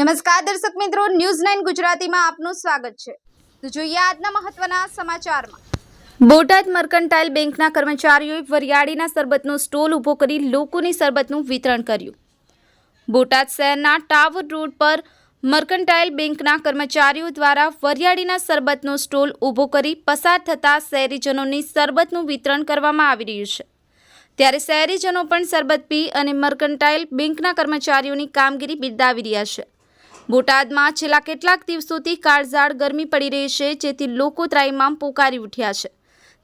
નમસ્કાર દર્શક મિત્રો ન્યૂઝ નાઇન ગુજરાતીમાં આપનું સ્વાગત છે. તો જોઈએ આજના મહત્વના સમાચારમાં. બોટાદ મર્કન્ટાઇલ બેંકના કર્મચારીઓએ વરિયાળીના સરબતનો સ્ટોલ ઊભો કરી લોકોને શરબતનું વિતરણ કર્યું. બોટાદ શહેરના ટાવર રોડ પર મર્કન્ટાઇલ બેંકના કર્મચારીઓ દ્વારા વરિયાળીના શરબતનો સ્ટોલ ઊભો કરી પસાર થતા શહેરીજનોને શરબતનું વિતરણ કરવામાં આવી રહ્યું છે. ત્યારે શહેરીજનો પણ શરબત પી અને મર્કન્ટાઇલ બેંકના કર્મચારીઓની કામગીરી બિરદાવી રહ્યા છે. બોટાદમાં છેલ્લા કેટલાક દિવસોથી કાળઝાળ ગરમી પડી રહી છે, જેથી લોકો ત્રાહિમામ પોકારી ઉઠ્યા છે.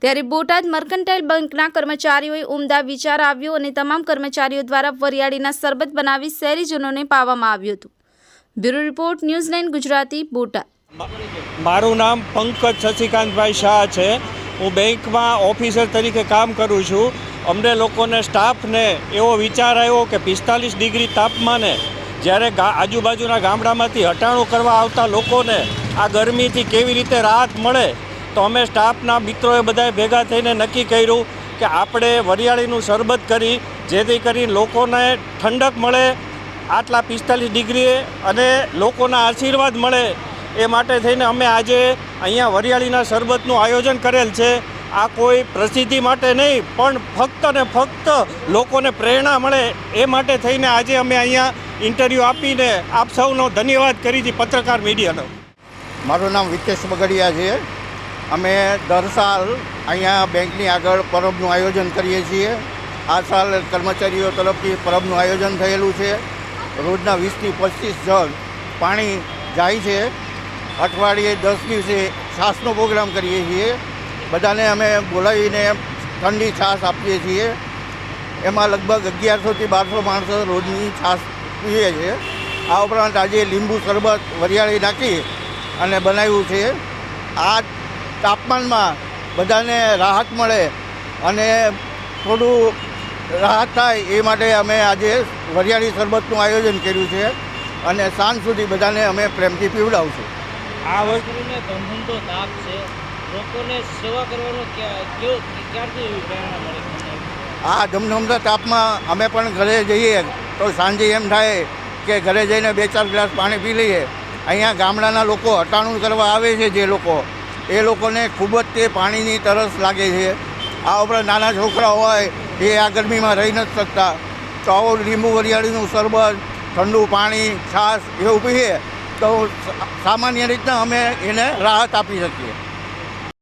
ત્યારે બોટાદ મર્કન્ટાઇલ બેંકના કર્મચારીઓએ ઉમદા વિચાર આવ્યો અને તમામ કર્મચારીઓ દ્વારા વરિયાળીના શરબત બનાવી શહેરીજનોને પાવામાં આવ્યું હતું. Bureau report, news nine Gujarati, Botad. મારું નામ પંકજ શશિકાંતભાઈ શાહ છે. હું બેંકમાં ઓફિસર તરીકે કામ કરું છું. અમને લોકોને, સ્ટાફને એવો વિચાર આવ્યો કે પિસ્તાલીસ ડિગ્રી તાપમાને જ્યારે આજુબાજુના ગામડામાંથી હટાણું કરવા આવતા લોકોને આ ગરમીથી કેવી રીતે રાહત મળે, તો અમે સ્ટાફના મિત્રોએ બધાએ ભેગા થઈને નક્કી કર્યું કે આપણે વરિયાળીનું શરબત કરી, જેથી કરીને લોકોને ઠંડક મળે, આટલા પિસ્તાલીસ ડિગ્રીએ અને લોકોના આશીર્વાદ મળે. એ માટે થઈને અમે આજે અહીંયા વરિયાળીના શરબતનું આયોજન કરેલ છે. આ કોઈ પ્રસિદ્ધિ માટે નહીં, પણ ફક્ત ને ફક્ત લોકોને પ્રેરણા મળે એ માટે થઈને આજે અમે અહીંયા ઇન્ટરવ્યૂ આપીને આપ સૌનો ધન્યવાદ કરી છે પત્રકાર મીડિયાનો. મારું નામ વિકેશ બગડિયા છે. અમે દર સાલ અહીંયા બેંકની આગળ પરબનું આયોજન કરીએ છીએ. આ સાલ કર્મચારીઓ તરફથી પરબનું આયોજન થયેલું છે. રોજના વીસથી પચીસ જણ પાણી જાય છે. અઠવાડિયે દસ દિવસે છાશનો પ્રોગ્રામ કરીએ છીએ. બધાને અમે બોલાવીને ઠંડી છાશ આપીએ છીએ. એમાં લગભગ અગિયારસોથી બારસો માણસો રોજની છાશ પીએ છે. આ ઉપરાંત આજે લીંબુ શરબત વરિયાળી નાખી અને બનાવ્યું છે. આ તાપમાનમાં બધાને રાહત મળે અને થોડું રાહત થાય એ માટે અમે આજે વરિયાળી શરબતનું આયોજન કર્યું છે અને સાંજ સુધી બધાને અમે પ્રેમથી પીવડાવશું. આ વસ્તુ કરીને ધમધમતો તાપ છે. લોકોને સેવા કરવાનો ક્યારથી પ્રેરણા મળે? આ ધમધમતા તાપમાં અમે પણ ઘરે જઈએ તો સાંજે એમ થાય કે ઘરે જઈને બે ચાર ગ્લાસ પાણી પી લઈએ. અહીંયા ગામડાના લોકો હટાણું કરવા આવે છે જે લોકો. એ લોકોને ખૂબ જ તે પાણીની તરસ લાગે છે. આ ઉપરાંત નાના છોકરા હોય એ આ ગરમીમાં રહી નથી શકતા. તો આવો લીંબુ વરિયાળીનું શરબત, ઠંડુ પાણી, છાશ એવું પીએ તો સામાન્ય રીતના અમે એને રાહત આપી શકીએ.